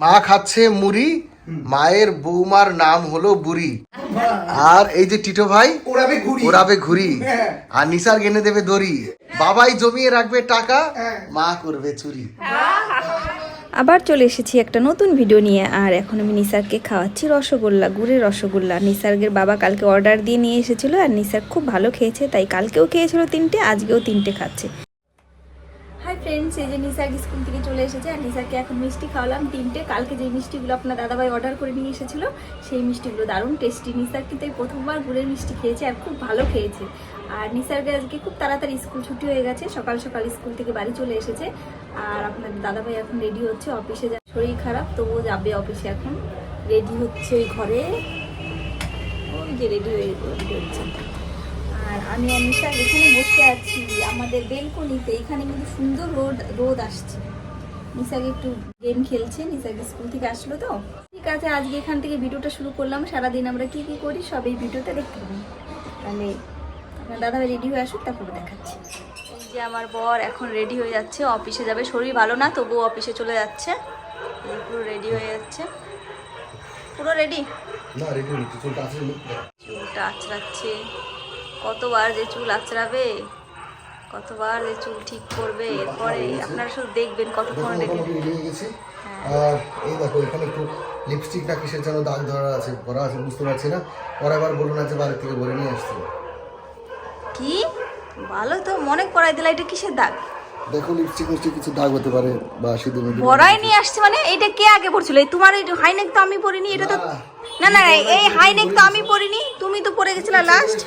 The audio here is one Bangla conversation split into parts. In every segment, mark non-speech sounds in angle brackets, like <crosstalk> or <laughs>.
মা খাচ্ছে মুড়ি মায়ের বৌমার নাম হলো বুড়ি। আর এই যে টিটো ভাই ওড়াবে ঘুরি ওরাবে ঘুরি হ্যাঁ। আর নিসার গেনে দেবে দড়ি। বাবাই জমিয়ে রাখবে টাকা হ্যাঁ। মা করবে চুরি। আবার চলে এসেছি একটা নতুন ভিডিও নিয়ে আর এখন আমি নিসারকে খাওয়াচ্ছি রসগোল্লা গুড়ের রসগোল্লা। নিসার্গের বাবা কালকে অর্ডার দিয়ে নিয়ে এসেছিল আর নিসার খুব ভালো খেয়েছে তাই কালকেও খেয়েছিল তিনটে আজকেও তিনটে খাচ্ছে। ফ্রেন্ডস এই যে নিসার স্কুল থেকে চলে এসেছে, আর নিসারকে এখন মিষ্টি খাওয়ালাম তিনটে। কালকে যে মিষ্টিগুলো আপনার দাদাভাই অর্ডার করে নিয়ে এসেছিল, সেই মিষ্টিগুলো দারুণ টেস্টি নিসার কিন্তু এই প্রথমবার গুড়ের মিষ্টি খেয়েছে আর খুব ভালো খেয়েছে। আর নিসার্গে আজকে খুব তাড়াতাড়ি স্কুল ছুটি হয়ে গেছে, সকাল সকাল স্কুল থেকে বাড়ি চলে এসেছে। আর আপনার দাদাভাই এখন রেডি হচ্ছে অফিসে যা শরীর খারাপ, তবুও যাবে অফিসে এখন। রেডি হচ্ছে ওই ঘরে। ওই যে রেডি হয়ে হচ্ছে। আমি অনিশা এখানে বসে আছি আমাদের বেলকনিতে। এখানে কিন্তু সুন্দর রোদ রোদ আসছে। নিশাকে একটু গেম খেলছে নিশাকে স্কুল থেকে আসলো তো। ঠিক আছে আজকে এখান থেকে ভিডিওটা শুরু করলাম। সারাদিন আমরা কি কি করি সব এই ভিডিওতে দেখতে পাবেন তাহলে আপনার দাদা রেডি হয়ে আসুক তারপরে দেখাচ্ছি। এই যে আমার বর এখন রেডি হয়ে যাচ্ছে অফিসে যাবে। শরীর ভালো না তবুও অফিসে চলে যাচ্ছে। পুরো রেডি হয়ে যাচ্ছে। পুরো রেডি না রেডি চুলটা আছে। চুলটা আঁচড়াচ্ছে। কতবার যে চুল আঁচড়াবে কতবার যে চুল ঠিক করবে এরপরে আপনারা শুধু দেখবেন কতক্ষণ রেখে হয়ে। আর এই দেখো এখানে একটু লিপস্টিক না কিসের যেন দাগ ধরা আছে ভরা আছে বুঝতে পারছি না। পরে আবার বলুন আছে বাড়ি থেকে ভরে নিয়ে আসছি। কি? ভালো তো মনে করাই দিলা এটা কিসের দাগ? দেখো লিপস্টিক মিষ্টিক কিছু দাগ হতে পারে বা সিঁদুর বড়াই নিয়ে আসছে মানে এটা কে আগে পড়ছিল এই তোমার এই হাইনেক তো আমি পরিনি এটা তো না না এই হাইনেক তো আমি পরিনি তুমি তো পরে গেছিলা লাস্ট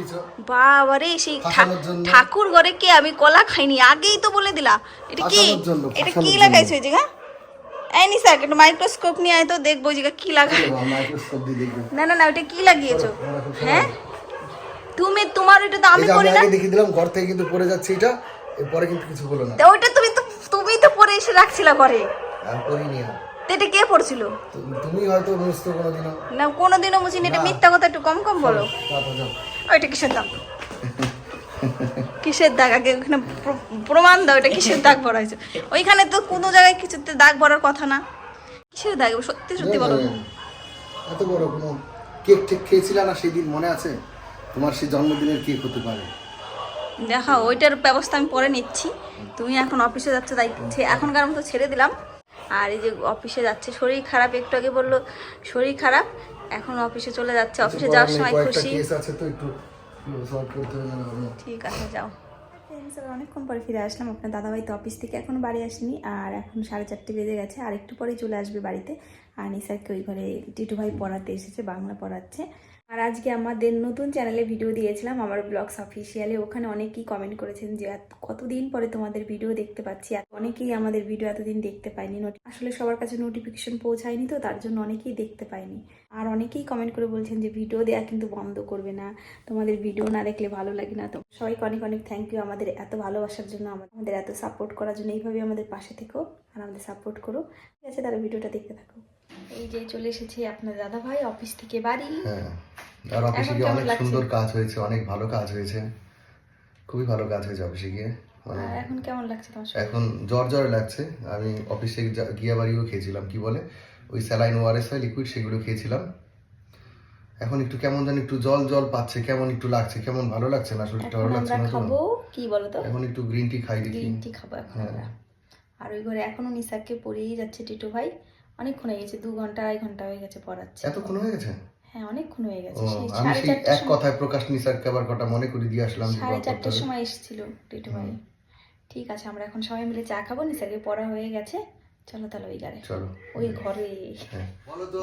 দিছো। বাবারে সেই ঠাকুর ঘরে কে আমি কলা খাইনি আগেই তো বলে দিলা। এটা কি? এটা কি লাগাইছো এই জায়গা? এই নিসা একটু মাইক্রোস্কোপ নিয়ে আয় তো দেখব জায়গা কি লাগাই না না না ওটা কি লাগিয়েছো? হ্যাঁ? তুমি তোমার ওটা তো আমি করি না? দেখিয়ে দিলাম ঘর থেকে কিন্তু পড়ে যাচ্ছে এটা। এরপরে কিন্তু কিছু হলো না। ওইটা তুমি তো তুমি তো পরে এসে রাখছিলা ঘরে। আর করিনি আর। এটা কে পড়ছিল? তুমি হয়তো বুঝতো কোনোদিনও। না কোনোদিনও বুঝিনি এটা মিথ্যা কথা একটু কম কম বলো। ওইটা কিসের দাগ? কিসের দাগ? আগে ওখানে প্রমাণ দাও এটা কিসের দাগ ভরা হয়েছে? ওইখানে তো কোনো জায়গায় কিছুতে দাগ ভরার কথা না। কিসের দাগ? সত্যি সত্যি বলো। এত বড় কোনো কেক টেক খেয়েছিল না? সেদিন মনে আছে? তোমার সেই জন্মদিনের কেক হতে পারে। দেখা ওইটার ব্যবস্থা আমি পরে নিচ্ছি। তুমি এখন অফিসে যাচ্ছ তাই এখনকার মতো ছেড়ে দিলাম। আর এই যে অফিসে যাচ্ছে শরীর খারাপ একটু আগে বলল শরীর খারাপ এখন অফিসে চলে যাচ্ছে। অফিসে যাওয়ার সময় খুশি। কেস আছে তো একটু সলভ করতে হবে না ভাবলাম। ঠিক আছে যাও। অনেকক্ষণ পরে ফিরে আসলাম আপনার দাদাভাই তো অফিস থেকে এখনও বাড়ি আসেনি আর এখন সাড়ে চারটে বেজে গেছে আর একটু পরেই চলে আসবে বাড়িতে। আর নিসারকে ওই ঘরে টিটু ভাই পড়াতে এসেছে বাংলা পড়াচ্ছে। আর আজকে আমাদের নতুন চ্যানেলে ভিডিও দিয়েছিলাম, আমার ব্লগস অফিসিয়ালে ওখানে অনেকেই কমেন্ট করেছেন যে কতদিন পরে তোমাদের ভিডিও দেখতে পাচ্ছি? অনেকেই আমাদের ভিডিও এতদিন দেখতে পাইনি আসলে সবার কাছে নোটিফিকেশন পৌঁছায়নি তো, তার জন্য অনেকেই দেখতে পায়নি। আর অনেকেই কমেন্ট করে বলছেন যে ভিডিও দেওয়া কিন্তু বন্ধ করবে না, তোমাদের ভিডিও না দেখলে ভালো লাগে না। তো সবাইকে অনেক অনেক থ্যাংক ইউ আমাদের এত ভালোবাসার জন্য আমা- আমাদের এত সাপোর্ট করার জন্য। এইভাবে আমাদের পাশে থেকো আর আমাদের সাপোর্ট করো। ঠিক আছে তারা ভিডিওটা দেখতে থাকো। এই যে চলে এসেছি আপনার দাদা ভাই অফিস থেকে বাড়ি। হ্যাঁ আর অফিসে গিয়ে অনেক সুন্দর কাজ হয়েছে অনেক ভালো কাজ হয়েছে। খুবই ভালো কাজ হয়েছে অফিসে গিয়ে। মানে এখন কেমন লাগছে তোমার এখন জ্বর জ্বর লাগছে। আমি অফিসে গিয়া বাড়িও খেয়েছিলাম কি বলে? ওই স্যালাইন ওআরএস হয় লিকুইড সেগুলো খেয়েছিলাম। এখন একটু কেমন জানি একটু জল জল পাচ্ছে কেমন একটু লাগছে কেমন ভালো লাগছে না? শরীরটা ভালো লাগছে না খাব কি বলো তো এখন একটু গ্রিন টি খাই দেখি। গ্রিন টি খাব এখন হ্যাঁ। আর ওই ঘরে এখনও নিসারকে পড়িয়েই যাচ্ছে টিটু ভাই। অনেকক্ষণ হয়ে গেছে দু ঘণ্টা আড়াই ঘণ্টা হয়ে গেছে পড়াচ্ছে। এতক্ষণ হয়ে গেছে? হ্যাঁ অনেকক্ষণ হয়ে গেছে। আমি সেই এক কথায় প্রকাশ নিসারকে আবার কটা মনে করে দিয়ে আসলাম সাড়ে চারটার সময় এসেছিল টিটু ভাই। ঠিক আছে আমরা এখন সবাই মিলে চা খাব নিসারকে পড়া হয়ে গেছে। চলো তাহলে ওই গাড়ি চলো। ওই ঘরে। হ্যাঁ। বলো তো।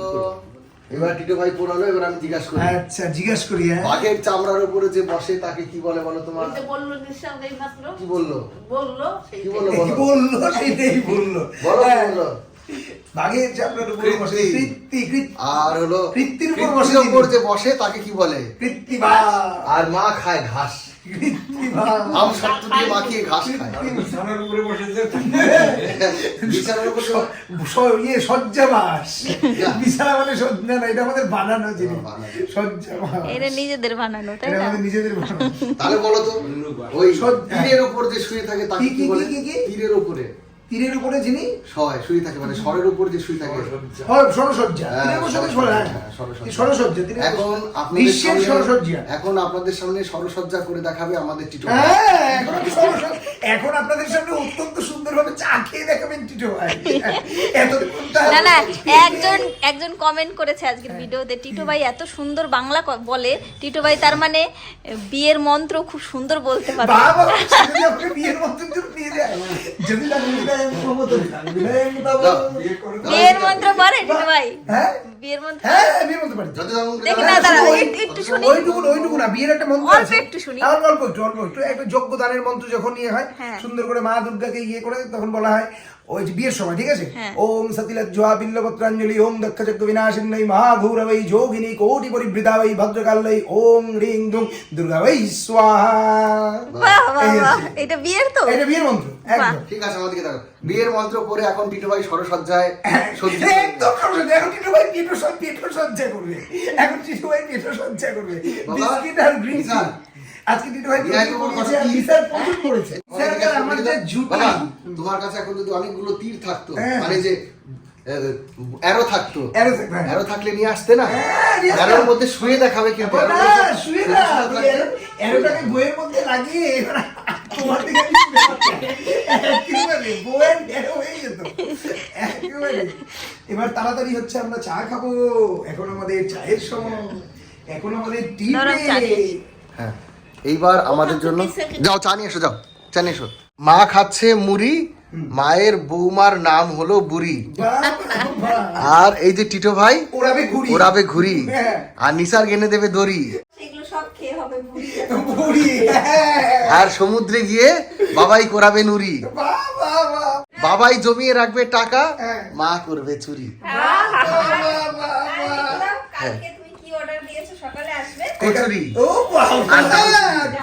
এবার টিটো ভাই পড়ালো এবার আমি জিজ্ঞাসা করি। আচ্ছা জিজ্ঞেস করি হ্যাঁ। বাঘের চামড়ার উপরে যে বসে তাকে কি বলে বলো তোমার? বলল নিঃশ্বাস মাত্র কি বলল? বলল কি বলল বলল বলো বলল? বাঘের চাপড়ার উপরে বসে কৃত্তি। আর হলো কৃত্তির উপর বসে উপর যে বসে তাকে কি বলে? কৃত্তি আর মা খায় ঘাস। আম সত্তর দিয়ে মাখিয়ে ঘাস খায়। বিছানার উপরে বসে বিছানার উপর ইয়ে শয্যা মাস বিছানা মানে সজ্জা না এটা আমাদের বানানো জিনিস। বানানো। মাস এটা নিজেদের বানানো তাই না? আমাদের নিজেদের বানানো। তাহলে বলো তো ওই তীরের উপর যে শুয়ে থাকে তাকে কি, বলে কি, কি, কি? তীরের উপরে। তীরের উপরে যিনি সয় শুয়ে থাকে মানে স্বরের উপর যে শুয়ে থাকে। সরসজ্জা হ্যাঁ, সরসজ্জা, হ্যাঁ, হ্যাঁ, এখন আপনাদের বিশ্বের সামনে সরসজ্জা এখন আপনাদের সামনে সরসজ্জা করে দেখাবে আমাদের টিটো। হ্যাঁ এখন আপনাদের সামনে অত্যন্ত সুন্দরভাবে চা খেয়ে দেখাবেন টিটো ভাই এতক্ষণ না না একজন একজন কমেন্ট করেছে আজকের ভিডিওতে টিটো ভাই এত সুন্দর বাংলা বলে টিটো ভাই তার মানে বিয়ের মন্ত্র খুব সুন্দর বলতে পারে বাবা যদি আপনাকে বিয়ের যদি নিয়ে যায় যদি। বিয়ের মন্ত্র পারে টিটো ভাই হ্যাঁ বিয়ের মন্ত্র হ্যাঁ বিয়ের মন্ত্র পারি দেখি না, দাঁড়া, একটু- একটু শুনি। ওইটুকু ওইটুকু না বিয়ের একটা মন্ত্র অল্প আছে। একটু শুনি। অল্প একটু অল্প একটু একটা যোগ্য দানের মন্ত্র যখন নিয়ে হয় হ্যাঁ। সুন্দর করে মা দুর্গাকে ইয়ে করে তখন বলা হয় ওই যে বিয়ের সময় ঠিক আছে? হ্যাঁ। ওম সতিলত জোয়া বিল্লপত্রাঞ্জলি ওম দক্ষ যজ্ঞ বিনাশিন্নই মহাঘৌরবৈ যোগিনী কোটি পরিবৃতা বৈ ভদ্রকাল্যই ওম রিং দুং দুর্গা বৈ স্বাহা। এটা বিয়ের তো? এটা বিয়ের মন্ত্র একদম। ঠিক আছে আমাদেরকে দেখো বিয়ের মন্ত্র পরে এখন টিটো ভাই সরসজ্জায় একদম সরস্বতী। এখন টিটু ভাই পেটো সজ্জা করবে। এখন টিটু ভাই পেটো সজ্জা করবে বিস্কিট আর গ্রিন। আজকে ভাই বিয়ে প্রচুর করেছে আর যে জুটি তোমার কাছে এখন যদি অনেকগুলো তীর থাকতো হ্যাঁ। মানে যে অ্যারো থাকতো হ্যাঁ। অ্যারো থাকলে নিয়ে আসতে না? হ্যাঁ। অ্যারোর মধ্যে শুয়ে দেখাবে শুয়ে না, বইয়ের মধ্যে লাগিয়ে এবার তোমার দিকে তাড়াতাড়ি হচ্ছে আমরা চা খাব। এখন আমাদের চায়ের সময়। এখন আমাদের টি ধরো চা খেয়ে। হ্যাঁ। এইবার আমাদের জন্য যাও চা নিয়ে এসো যাও। চা নিয়ে এসো। মা খাচ্ছে মুড়ি মায়ের বৌমার নাম হলো বুড়ি। আর এই যে টিটো ভাই ওরাবে ঘুরি হ্যাঁ। আর নিসার গেনে দেবে দড়ি। সেগুলো সব খেয়ে হবে বুড়ি ঘুরি হ্যাঁ। আর সমুদ্রে গিয়ে বাবাই করাবে নুরি। বাবাই জমিয়ে রাখবে টাকা হ্যাঁ। মা করবে চুরি। বাহ, বাহ, বাহ, বাহ। কালকে তুমি কি অর্ডার দিয়েছ সকালে আসবে। কচুরি। ও বাবা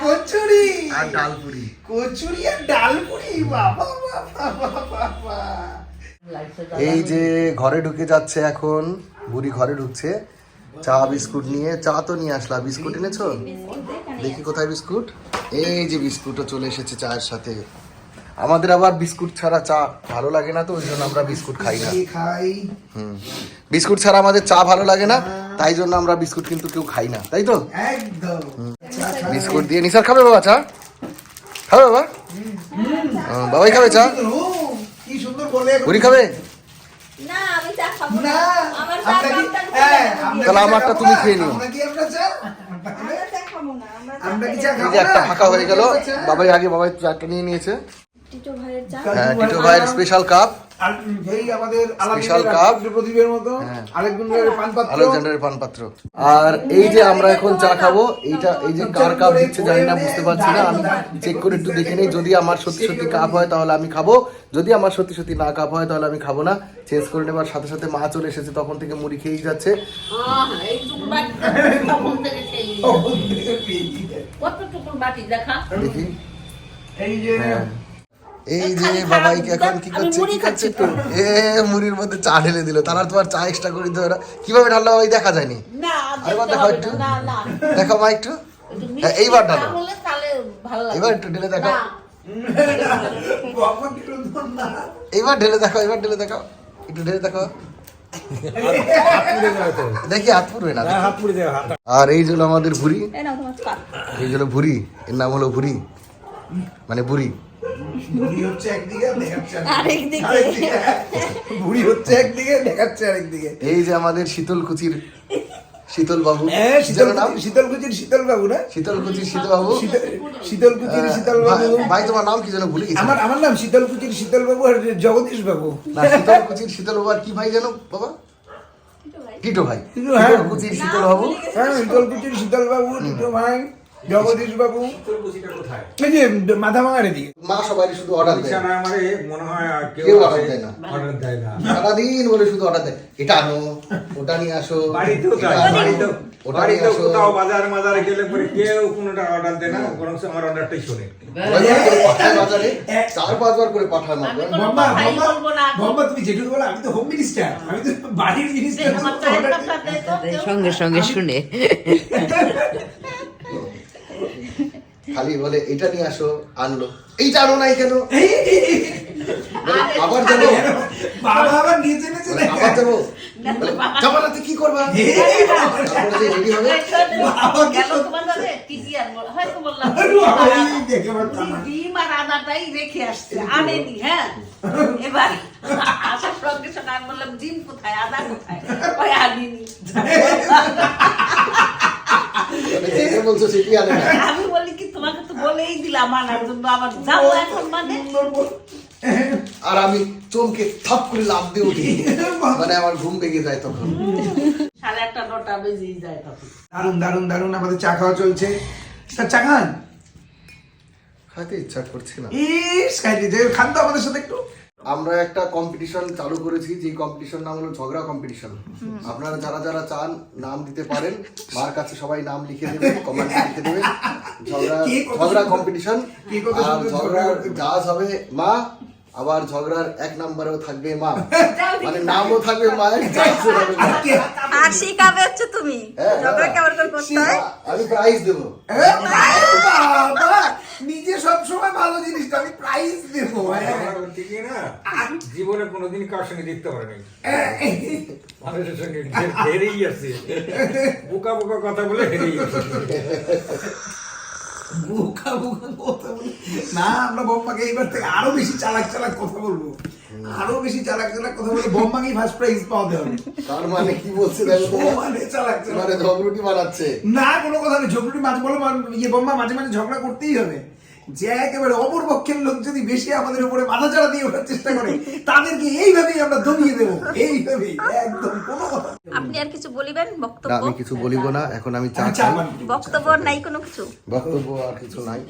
কচুরি। আর ডালপুরি। কচুরি আর ডালপুরি বাবা বাবা বাবা বাবা। এই যে ঘরে ঢুকে যাচ্ছে এখন বুড়ি ঘরে ঢুকছে চা বিস্কুট নিয়ে চা তো নিয়ে আসলা বিস্কুট এনেছো? দেখি কোথায় বিস্কুট? এই যে বিস্কুটও চলে এসেছে চায়ের সাথে। আমাদের আবার বিস্কুট ছাড়া চা ভালো লাগে না তো ওই জন্য আমরা বিস্কুট খাই না। খাই। হুম। বিস্কুট ছাড়া আমাদের চা ভালো লাগে না তাই জন্য আমরা বিস্কুট কিন্তু কেউ খাই না তাই তো? একদম। বিস্কুট দিয়ে নিসার খাবে বাবা চা? খাবে বাবা? হুম, বাবাই খাবে চা? ও, কি সুন্দর বলে। বুড়ি খাবে? না আমি চা খাব না। আমার চা আমরা কি কাপটা হ্যাঁ, তাহলে আমারটা তুমি খেয়ে নিও। আমরা কি আমরা চা? আমরা চা খাব না আমরা চা আমরা কি খেয়ে চা এই খাব যে একটা ফাঁকা হয়ে গেল। বাবাই আগে বাবাই চাটা নিয়ে নিয়েছে। টিটো ভাইয়ের চা। হ্যাঁ টিটো ভাইয়ের স্পেশাল কাপ আর এই আমাদের Special আলাদিনের প্রদীপের মতো হ্যাঁ। আলেকজান্ডারের পান আলেকজান্ডারের পানপাত্র। আর এই যে আমরা এখন চা খাব এইটা এই যে কার কাপ দিচ্ছে জানি না বুঝতে পারছি না। আমি চেক করে একটু দেখে নেই। যদি আমার সত্যি সত্যি কাপ হয় তাহলে আমি খাব। যদি আমার সত্যি সত্যি না কাপ হয় তাহলে আমি খাব না। চেঞ্জ করে নেবার সাথে সাথে মা চলে এসেছে তখন থেকে মুড়ি খেয়েই যাচ্ছে। দেখি। এই যে হ্যাঁ। এই যে বাবাইকে এখন কি করছে কি করছে? একটু এ মুড়ির মধ্যে চা ঢেলে দিল তারা তোমার চা এক্সট্রা করে দিতে কীভাবে ঢাললো বাবাই দেখা যায়নি। না আরেকবার দেখো একটু। দেখো মা একটু। হ্যাঁ, এইবার ঢালো। এবার একটু ঢেলে দেখো এইবার ঢেলে দেখো এবার ঢেলে দেখো একটু ঢেলে দেখো দেখি হাত পুরবে না আর এই হলো আমাদের ভুরি এই হলো ভুরি এর নাম হলো ভুরি মানে বুড়ি। বুড়ি হচ্ছে একদিকে দেখাচ্ছে আরেকদিকে। আরেকদিকে। বুড়ি হচ্ছে একদিকে দেখাচ্ছে আরেকদিকে। এই যে আমাদের শীতল কুচির শীতল বাবু হ্যাঁ নাম? শীতলকুচির শীতল বাবু না? শীতল কুচির শীতল বাবু শীতলকুচির শীতল বাবু ভাই তোমার নাম কি যেন ভুলে গেছি। আমার আমার নাম শীতলকুচির শীতল বাবু আর জগদীশ বাবু না শীতল কুচির শীতল বাবু আর কি ভাই যেন বাবা? টিটো ভাই। টিটো, হ্যাঁ। শীতল শীতল বাবু হ্যাঁ শীতলকুচির শীতল বাবু টিটো ভাই। জগদীশ বাবু এই যে মাথা ভাঙারে দিকে মা সবাই শুধু অর্ডার দেয়। বিছানা আমারে মনে হয় কেউ দেয় না। order দেয় না। সারাদিন বলে শুধু অর্ডার দেয়। এটা আনো ওটা নিয়ে আসো বাড়িতেও এটা তাই, আনো, বাড়িতেও- ওটা নিয়ে আসো। কোথাও বাজার মাজারে গেলে পরে কেউ কোনোটা অর্ডার দেয় না বরং আমার অর্ডারটাই শোনে। বাজার চার পাঁচবার করে পাঠায় না। তুমি যেটুকু বলো আমি তো হোম মিনিস্টার আমি তো বাড়ির মিনিস্টার সঙ্গে সঙ্গে শুনে। <laughs> খালি বলে এটা নিয়ে আসো আনলো। এইটা আনো নাই কেন? আবার যাব। বাবা আবার নিচে নিচে আবার যাব। কি করবা? হবে। বাবা গেল তোমার আর হয়তো বললাম, <laughs> এই দেখে পারতাম না। ডিম আর আদাটাই রেখে আসছে আনেনি হ্যাঁ? এবার আসার সঙ্গে সঙ্গে আমি বললাম ডিম কোথায়? আদা কোথায়? ওই আনিনি। বলছো সেটি আনে না আমি বলি কি তোমাকে তো বলেই দিলাম আনার জন্য আবার যাব এখন মানে আর আমি চমকে থপ করে লাভ দিয়ে উঠি। মানে আমার ঘুম ভেঙে যায় তখন। সাড়ে আটটা নটা বেজেই যায় তখন। দারুণ দারুণ দারুণ আমাদের চা খাওয়া চলছে। স্যার চা খান? খাইতে ইচ্ছা করছে না। ইস খাইতে যাই খান তো আমাদের সাথে একটু। আমরা একটা কম্পিটিশন চালু করেছি যে কম্পিটিশন নাম হলো ঝগড়া কম্পিটিশন আপনারা যারা যারা চান নাম দিতে পারেন। মার কাছে সবাই নাম লিখে দেবে কমেন্ট লিখে দেবে। ঝগড়া ঝগড়া কম্পিটিশন আর ঝগড়া যা জাজ হবে মা। আবার ঝগড়ার এক নম্বরেও থাকবে মা। মানে নামও থাকবে মায়ের। আর শিখাবে হচ্ছে তুমি। হ্যাঁ, ঝগড়া হ্যাঁ। কেমন করে করতে হয়? আমি প্রাইজ দেবো। নিজে সবসময় ভালো জিনিসটা আমি প্রাইজ দেবো হ্যাঁ। আমার হচ্ছে কি না জীবনে কোনোদিন কার সঙ্গে দেখতে পারে নাই মানুষের সঙ্গে হেরেই আছে। বোকা বোকা কথা বলে হেরেই আছে। বোকা বোকা কথা বলে। না আমরা বম্মাকে এইবার থেকে আরও বেশি চালাক চালাক কথা বলব। আরও বেশি চালাক চালাক কথা বলে বম্মাকেই ফার্স্ট প্রাইজ পাওয়াতে হবে। তার মানে কি বলছে দেখো মানে চালাক চালাক। মানে ঝগড়ুটি বানাচ্ছে। না কোনো কথা নেই ঝগড়ুটি মাঝে বলো ইয়ে বম্মা মাঝে মাঝে ঝগড়া করতেই হবে। যে একেবারে অপর পক্ষের লোক যদি বেশি আমাদের উপরে মাথা চাড়া দিয়ে ওঠার চেষ্টা করে তাদেরকে এইভাবেই আমরা দমিয়ে দেবো। এইভাবেই একদম কোনো কথা আপনি আর কিছু বলিবেন? বক্তব্য? আমি কিছু বলিব না এখন আমি চা। বক্তব্য নাই কোনো কিছু? বক্তব্য আর কিছু নাই।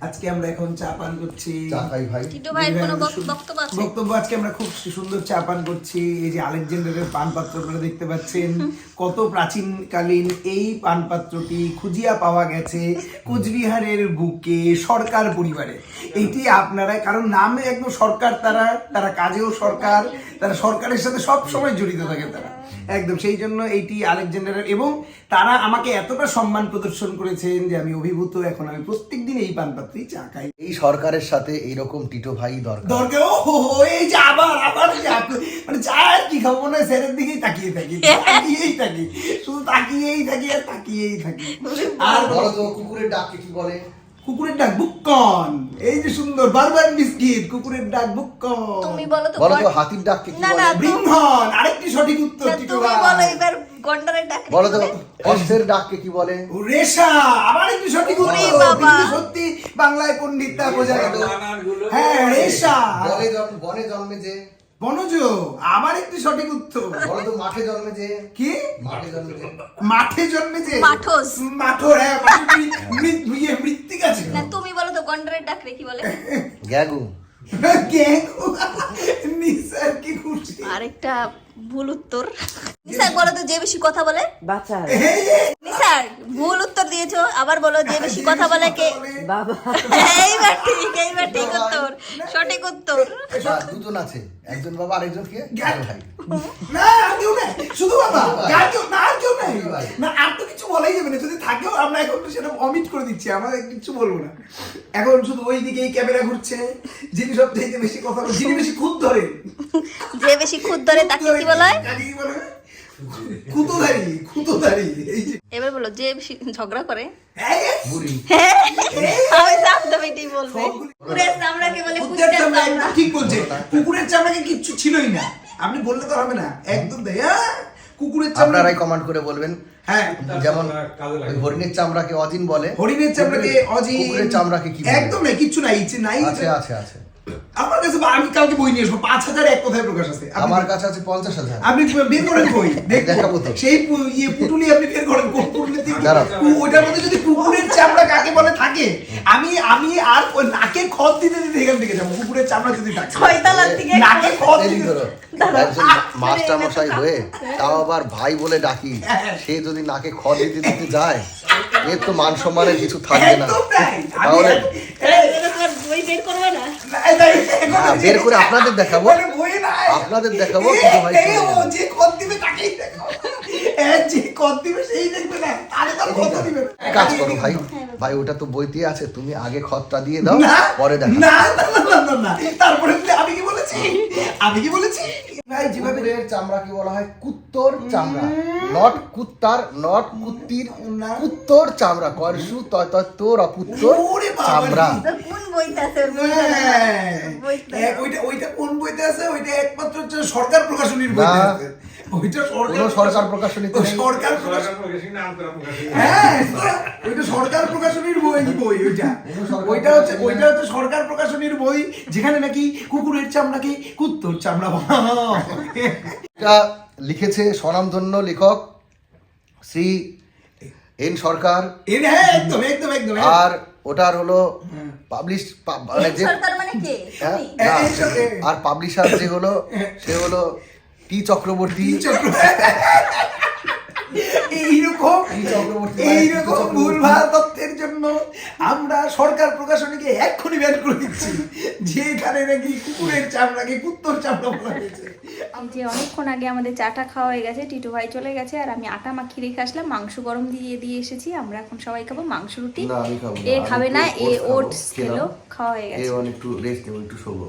আজকে আমরা এখন চা পান করছি। চা খাই ভাই। টিটু কোনো বক্তব্য আছে? বক্তব্য আজকে আমরা খুব সুন্দর চা পান করছি। এই যে আলেকজান্ডারের পান পাত্র আপনারা দেখতে পাচ্ছেন <laughs> কত প্রাচীনকালীন এই পান পাত্রটি খুঁজিয়া পাওয়া গেছে কোচবিহারের বুকে সরকার পরিবারে। এইটি আপনারা কারণ নামে একদম সরকার তারা তারা কাজেও সরকার তারা সরকারের সাথে সব সময় জড়িত থাকে তারা। একদম সেই জন্য এইটি আলেকজান্ডারের এবং তারা আমাকে এতটা সম্মান প্রদর্শন করেছেন যে আমি অভিভূত এখন আমি প্রত্যেকদিন এই পান পাত্রেই চা খাই। এই সরকারের সাথে এইরকম টিটো ভাই দরকার? দরকার? ও হো হো, এই যে আবার আবার যে আপনি- মানে চা আর কি খাব? না স্যারের দিকেই তাকিয়ে থাকি। তাকিয়েই থাকি। শুধু তাকিয়েই থাকি আর তাকিয়েই থাকি। আর বলো তো কুকুরের ডাককে কি বলে? কুকুরের ডাক বুককন। এই যে সুন্দর বারবার বিস্কিট কুকুরের ডাক বুককন। তুমি বলো তো বলো তো হাতির ডাককে কি না, বলে? না, বৃংহন আরেকটি সঠিক উত্তর না, টিটু তুমি ভাই। বলো এবার গন্ডারের ডাক বলো তো অশ্বের ডাককে কি বলে? রেশা আবার একটি সঠিক। সত্যি বাংলায় পণ্ডিতটা বোঝা গেল। হ্যাঁ রেশা বনে জন্ম বনে জন্মে যে বনজ আবার একটি সঠিক উত্তর। বলো তো মাঠে জন্মে যে কি? মাঠে জন্মে যে মাঠে মাঠোস। মাঠর হ্যাঁ ইয়ে মৃত্তিকা ছিল। না তুমি বলো তো গন্ডারের ডাক রে কি বলে? গ্যাগু? নিসার কি খুশি। আরেকটা ভুল উত্তর। নিসার বলো তো যে বেশি কথা বলে? বাচ্চা নিসার ভুল উত্তর দিয়েছ আবার বলো যে বেশি কথা বলে কে? বাবা। এইবার ঠিক এইবার ঠিক উত্তর সঠিক উত্তর। না, দুজন আছে একজন বাবা আরেকজন কে গ্যাগ- ভাই না আর কেউ নাই শুধু বাবা। আর কেউ না আর কেউ নাই। না আর তো কিছু বলাই যাবে না যদি থাকেও আমরা এখন তো সেটা অমিট করে দিচ্ছি আমরা কিছু বলব না। এখন শুধু ওই দিকেই ক্যামেরা ঘুরছে যিনি সব থেকে বেশি কথা যিনি বেশি খুদ ধরেন যে বেশি খুদ ধরে তাকে কি বলা? হয় তাকে কি বলে? <laughs> কুতোধারী কুতোধারী এই যে এবার বলো যে ঝগড়া করে? আমি এটাই কুকুরের চামড়াকে বলে কুকুরের কুকুরের চামড়া চামড়া। ঠিক বলছে। কুকুরের চামড়াকে কিচ্ছু ছিলই না। আপনি বললে তো হবে না। একদম তাই। হ্যাঁ কুকুরের চামড়া আপনারাই কমেন্ট করে বলবেন। হ্যাঁ। যেমন হরিণের চামড়াকে অজিন বলে। হরিণের চামড়াকে অজিন কুকুরের চামড়াকে কি একদম নাই কিচ্ছু নাই ইচ্ছে নাই। আছে আছে আছে। আমার কাছে আমি কালকে বই নিয়ে আসব পাঁচ হাজার এক কথায় প্রকাশ আছে। আমার কাছে আছে পঞ্চাশ হাজার। আপনি বের করেন বই <laughs> দেখাবো। তো। সেই ইয়ে পুটুলি আপনি বের করেন কোন পুটুলি ওইটার মধ্যে যদি কুকুরের চামড়া কাকে বলে থাকে? আমি আমি আর ওই নাকে খত দিতে দিতে এখান থেকে যাব কুকুরের চামড়া যদি থাকে। ছয়তলার থেকে নাকে খত দিতে করো। মাস্টার মশাই হয়ে তাও আবার ভাই বলে ডাকি। সে যদি নাকে খড় দিতে দিতে যায় এর তো মান সম্মানের কিছু থাকবে না তাহলে বের হ্যাঁ, করে আপনাদের দেখাবো। মানে। আপনাদের দেখাবো, কিন্তু ভাই এই চলে ও যাবে। যে কদ দিবে তাকেই দেখো যে কদ দিবে সেই দেখবে না তাহলে তো কত দিবে কাজ করো ভাই ভাই ওটা তো বইতে আছে তুমি আগে খতটা দিয়ে দাও না পরে দেখো না না তারপরে আমি কি বলেছি আমি কি বলেছি ভাই যেভাবে চামড়া কি বলা হয়? কুত্তর চামড়া। নট কুত্তার নট কুত্তির। কুত্তর চামড়া। করসু তয় তয় তোর অপুত্তর চামড়া। হ্যাঁ। ওইটা ওইটা কোন বইতে আছে? ওইটা একমাত্র সরকার প্রকাশনীর বইতে আছে। ওইটা সরকার প্রকাশনী। হ্যাঁ ওইটা সরকার প্রকাশনীর বই বই ওইটা। ওইটা হচ্ছে ওইটা হচ্ছে সরকার প্রকাশনীর বই যেখানে নাকি কুকুরের চামড়াকে কুত্তর চামড়া এটা লিখেছে স্বনামধন্য লেখক শ্রী এন সরকার। হ্যাঁ একদম একদম একদম হ্যাঁ। আর ওটার হলো পাবলিশ মানে যে মানে কে? হ্যাঁ, আর পাবলিশার যে হলো সে হলো টি চক্রবর্তী। এইরকম টি চক্রবর্তী মানে টি এইরকম ভুলভাল তথ্যের জন্য আমরা সরকার প্রকাশনীকে এক্ষুনি ব্যান করে দিচ্ছি। যেখানে নাকি কুকুরের চামড়াকে কুত্তর চামড়া বলা হয়েছে। যে অনেকক্ষণ আগে আমাদের চাটা খাওয়া হয়ে গেছে টিটু ভাই চলে গেছে আর আমি আটা মাখিয়ে রেখে আসলাম মাংস গরম দিয়ে দিয়ে এসেছি আমরা এখন সবাই খাব মাংস রুটি। না, আমি খাব না। এ খাবে না এ ওটস খেলো। খাওয়া হয়ে গেছে। অনেক একটু রেস্ট নেব একটু শোবো।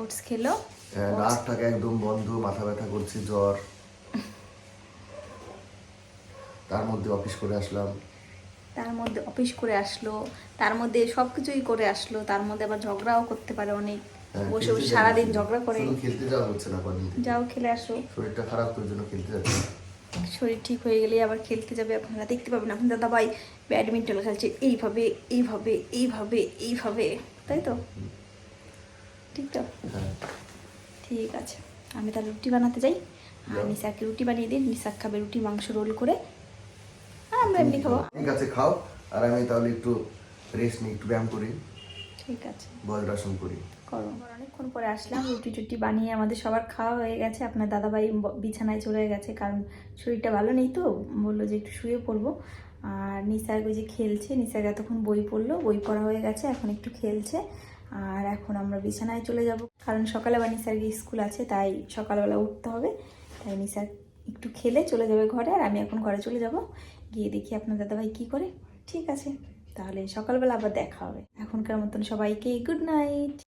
ওটস খেলো। নাকটাকে একদম বন্ধ মাথা ব্যথা করছে জ্বর। তার মধ্যে অফিস করে আসলাম। তার মধ্যে অফিস করে আসলো তার মধ্যে সব কিছুই করে আসলো তার মধ্যে আবার ঝগড়াও করতে পারে অনেক। হ্যাঁ, বসে বসে সারাদিন ঝগড়া করে। খেলতে যাওয়া হচ্ছে না যাও খেলে আসো। শরীরটা খারাপ তোর জন্য খেলতে যাচ্ছি শরীর ঠিক হয়ে গেলেই আবার খেলতে যাবে আপনারা দেখতে পাবেন। এখন দাদা ভাই ব্যাডমিন্টন খেলছে। এইভাবে এইভাবে এইভাবে এইভাবে তাই তো? ঠিক তো? হ্যাঁ। ঠিক আছে। আমি তাহলে রুটি বানাতে যাই। আর। নিশাকে রুটি বানিয়ে দিন। নিশাক খাবে রুটি মাংস রোল করে। আর আমরা এমনি খাব। ঠিক আছে খাও। আর আমি তাহলে একটু রেস্ট নিই একটু ব্যায়াম করি। ঠিক আছে। বজ্রাসন করি। করো। অনেকক্ষণ পরে আসলাম। রুটি টুটি বানিয়ে আমাদের সবার খাওয়া হয়ে গেছে। আপনার দাদাভাই বিছানায় চলে গেছে কারণ শরীরটা ভালো নেই তো। বলল যে একটু শুয়ে পড়ব। আর নিসার্গ ওই যে খেলছে নিসার্গ এতক্ষণ বই পড়ল। বই পড়া হয়ে গেছে এখন একটু খেলছে। আর এখন আমরা বিছানায় চলে যাব। কারণ সকালে বা নিসার স্কুল আছে, তাই সকালবেলা উঠতে হবে। তাই নিসার একটু খেলে চলে যাবে ঘরে, আর আমি এখন ঘরে চলে যাব। গিয়ে দেখি আপনার দাদাভাই কি করে। ঠিক আছে, তাহলে সকালবেলা আবার দেখা হবে। এখনকার মতন সবাইকে গুড নাইট